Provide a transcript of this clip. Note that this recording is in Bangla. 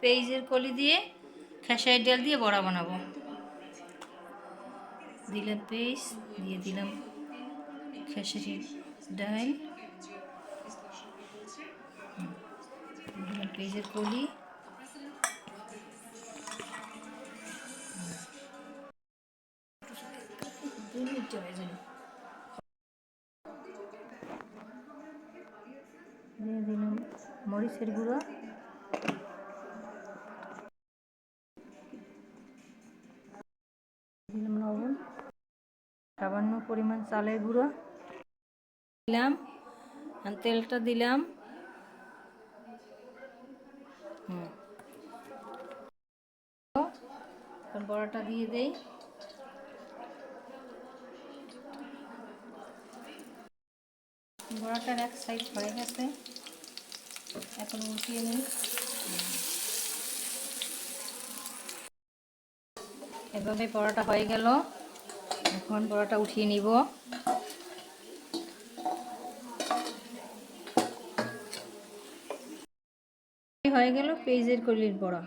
পেঁয়াজের কলি দিয়ে, খেসারির ডাল দিয়ে বড়া বানাবো। দিলাম পেঁয়াজ, দিয়ে দিলাম খেসারির ডাল। দিলাম পেঁয়াজের কলি। দিয়ে দিলাম মরিচের গুঁড়ো। দিলাম লবণ। সামান্য পরিমাণ চালের গুঁড়ো দিলাম তেলটা দিলাম। বড়াটা দিয়ে দেই। বড়াটার এক সাইড হয়ে গেছে। এখন উঠিয়ে নিই। এভাবে পরোটা হয়ে গেল। এখন পরোটা উঠিয়ে নিব। হয়ে গেল পেঁয়াজের কলির বড়া।